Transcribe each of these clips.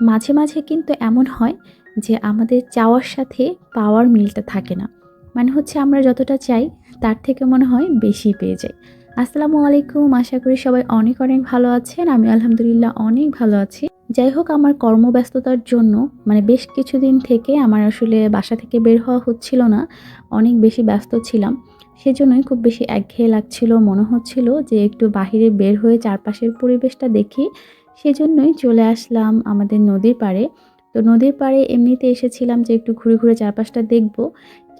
মাঝে মাঝে কিন্তু এমন হয় যে আমাদের চাওয়ার সাথে পাওয়ার মিলটা থাকে না। মানে হচ্ছে আমরা যতটা চাই, তার থেকে মনে হয় বেশি পেয়ে যাই। আসসালামু আলাইকুম, আশা করি সবাই অনেক অনেক ভালো আছেন। আমি আলহামদুলিল্লাহ অনেক ভালো আছি। যাই হোক, আমার কর্মব্যস্ততার জন্য মানে বেশ কিছুদিন থেকে আমার আসলে বাসা থেকে বের হওয়া হচ্ছিল না, অনেক বেশি ব্যস্ত ছিলাম। সেজন্যই খুব বেশি একঘেয়ে লাগছিল, মনে হচ্ছিল যে একটু বাহিরে বের হয়ে চারপাশের পরিবেশটা দেখি সেজন্যই চলে আসলাম আমাদের নদীর পাড়ে। তো নদীর পাড়ে এমনিতে এসেছিলাম যে একটু ঘুরে ঘুরে চারপাশটা দেখব।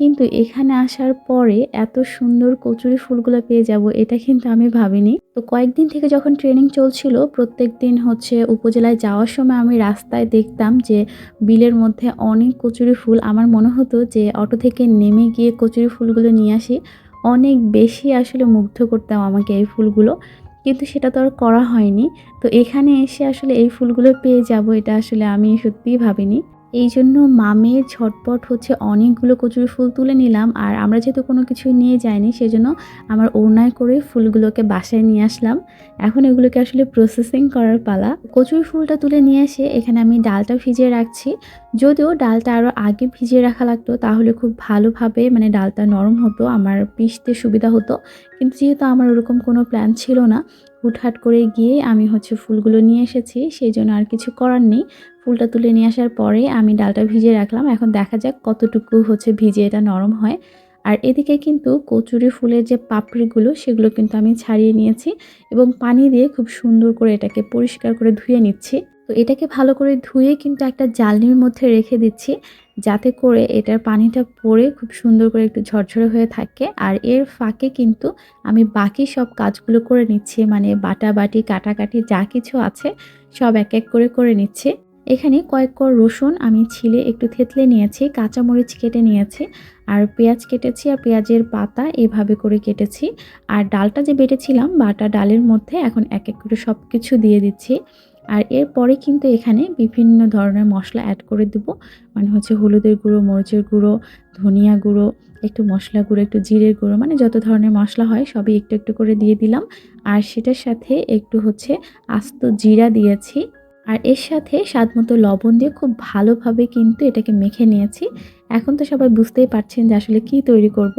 কিন্তু এখানে আসার পরে এত সুন্দর কচুরি ফুলগুলো পেয়ে যাব, এটা কিন্তু আমি ভাবিনি। তো কয়েকদিন থেকে যখন ট্রেনিং চলছিল প্রত্যেক দিন হচ্ছে উপজেলায় যাওয়ার সময় আমি রাস্তায় দেখতাম যে বিলের মধ্যে অনেক কচুরি ফুল। আমার মনে হতো যে অটো থেকে নেমে গিয়ে কচুরি ফুলগুলো নিয়ে আসি। অনেক বেশি আসলে মুগ্ধ করতাম আমাকে এই ফুলগুলো। কিন্তু সেটা তো আর করা হয়নি। তো এখানে এসে আসলে এই ফুলগুলো পেয়ে যাব, এটা আসলে আমি সত্যিই ভাবিনি। এই জন্য মামে ঝটপট হচ্ছে অনেকগুলো কচুরি ফুল তুলে নিলাম, আর আমরা যেহেতু কোনো কিছু নিয়ে যাইনি, সেজন্য আমার ওড়নায় করে ফুলগুলোকে বাসায় নিয়ে আসলাম। এখন এগুলোকে আসলে প্রসেসিং করার পালা। কচুরি ফুলটা তুলে নিয়ে এসে এখানে আমি ডালটা ভিজিয়ে রাখছি। যদিও ডালটা আরও আগে ভিজিয়ে রাখা লাগতো, তাহলে খুব ভালোভাবে মানে ডালটা নরম হতো, আমার পিষতে সুবিধা হতো। কিন্তু যেহেতু আমার ওরকম কোনো প্ল্যান ছিল না হুটহাট করে গিয়ে আমি হচ্ছে ফুলগুলো নিয়ে এসেছি, সেই জন্য আর কিছু করার নেই। ফুলটা তুলে নিয়ে আসার পরে আমি ডালটা ভিজিয়ে রাখলাম। এখন দেখা যাক কতটুকু হচ্ছে ভিজে এটা নরম হয়। আর এদিকে কিন্তু কচুরি ফুলের যে পাপড়িগুলো, সেগুলো কিন্তু আমি ছাড়িয়ে নিয়েছি এবং পানি দিয়ে খুব সুন্দর করে এটাকে পরিষ্কার করে ধুয়ে নিচ্ছি। তো এটাকে ভালো করে ধুয়ে কিন্তু একটা জালনির মধ্যে রেখে দিচ্ছি, যাতে করে এটার পানিটা পড়ে খুব সুন্দর করে একটু ঝরঝরে হয়ে থাকে। আর এর ফাঁকে কিন্তু আমি বাকি সব কাজগুলো করে নিচ্ছি মানে বাটা বাটি, কাটাকাটি যা কিছু আছে সব এক এক করে করে নিচ্ছে। এখানে কয়েক কর রসুন আমি ছিলে একটু থেতলে নিয়েছি, কাঁচামরিচ কেটে নিয়েছি, আর পেঁয়াজ কেটেছি আর পেঁয়াজের পাতা এভাবে করে কেটেছি। আর ডালটা যে বেটেছিলাম, বাটা ডালের মধ্যে এখন এক এক করে সব কিছু দিয়ে দিচ্ছি। আর এরপরে কিন্তু এখানে বিভিন্ন ধরনের মশলা অ্যাড করে দেব। মানে হচ্ছে হলুদের গুঁড়ো, মরিচের গুঁড়ো, ধনিয়া গুঁড়ো, একটু মশলা গুঁড়ো, একটু জিরের গুঁড়ো মানে যত ধরনের মশলা হয় সবই একটু একটু করে দিয়ে দিলাম। আর সেটার সাথে একটু হচ্ছে আস্ত জিরা দিয়েছি। আর এর সাথে স্বাদ মতো লবণ দিয়ে খুব ভালোভাবে কিন্তু এটাকে মেখে নিয়েছি। এখন তো সবাই বুঝতেই পারছেন যে আসলে কি তৈরি করব।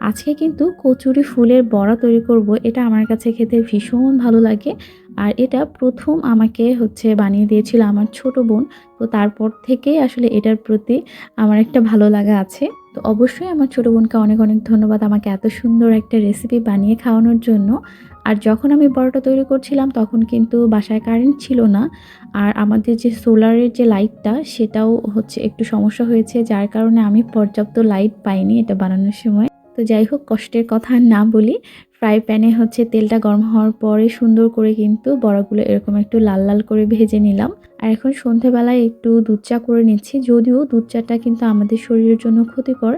আজকে কিন্তু কচুরি ফুলের বড়া তৈরি করব, এটা আমার কাছে খেতে ভীষণ ভালো লাগে। আর এটা প্রথম আমাকে হচ্ছে বানিয়ে দিয়েছিল আমার ছোট বোন। তো তারপর থেকেই আসলে এটার প্রতি আমার একটা ভালো লাগা আছে। তো অবশ্যই আমার ছোটো বোনকে অনেক অনেক ধন্যবাদ আমাকে এত সুন্দর একটা রেসিপি বানিয়ে খাওয়ানোর জন্য। আর যখন আমি বড়টা তৈরি করছিলাম তখন কিন্তু বাসায় কারেন্ট ছিল না। আর আমাদের যে সোলারের যে লাইটটা সেটাও হচ্ছে একটু সমস্যা হয়েছে, যার কারণে আমি পর্যাপ্ত লাইট পাইনি এটা বানানোর সময়। তো যাই হোক, কষ্টের কথা না বলি। ফ্রাই প্যানে হচ্ছে তেলটা গরম হওয়ার পরে সুন্দর করে কিন্তু বড়াগুলো এরকম একটু লাল লাল করে ভেজে নিলাম। আর এখন সন্ধেবেলায় একটু দুধ চা করে নিচ্ছি, যদিও দুধ চাটা কিন্তু আমাদের শরীরের জন্য ক্ষতিকর।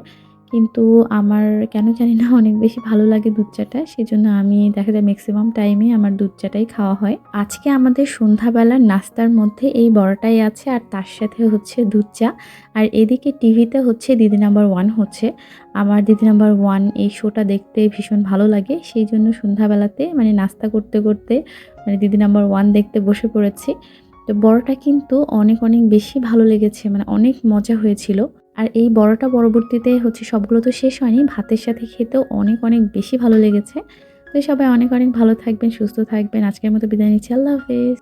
কিন্তু আমার কেন জানি না অনেক বেশি ভালো লাগে দুধ চাটা, সেজন্য আমি দেখা যায় ম্যাক্সিমাম টাইমে আমার দুধ চাটাই খাওয়া হয়। আজকে আমাদের সন্ধ্যাবেলার নাস্তার মধ্যে এই বড়টাই আছে, আর তার সাথে হচ্ছে দুধ চা, আর এদিকে টিভিতে হচ্ছে দিদি নাম্বার ওয়ান হচ্ছে। আমার দিদি নাম্বার ওয়ান এই শোটা দেখতে ভীষণ ভালো লাগে সেই জন্য সন্ধ্যাবেলাতে মানে নাস্তা করতে করতে মানে দিদি নাম্বার ওয়ান দেখতে বসে পড়েছি। তো বড়টা কিন্তু অনেক অনেক বেশি ভালো লেগেছে মানে অনেক মজা হয়েছিল। আর এই বড়টা পরবর্তীতে হচ্ছে সবগুলো তো শেষ হয়নি, ভাতের সাথে খেতেও অনেক অনেক বেশি ভালো লেগেছে। তো সবাই অনেক অনেক ভালো থাকবেন, সুস্থ থাকবেন। আজকের মতো বিদায় নিচ্ছি। আল্লাহ হাফেজ।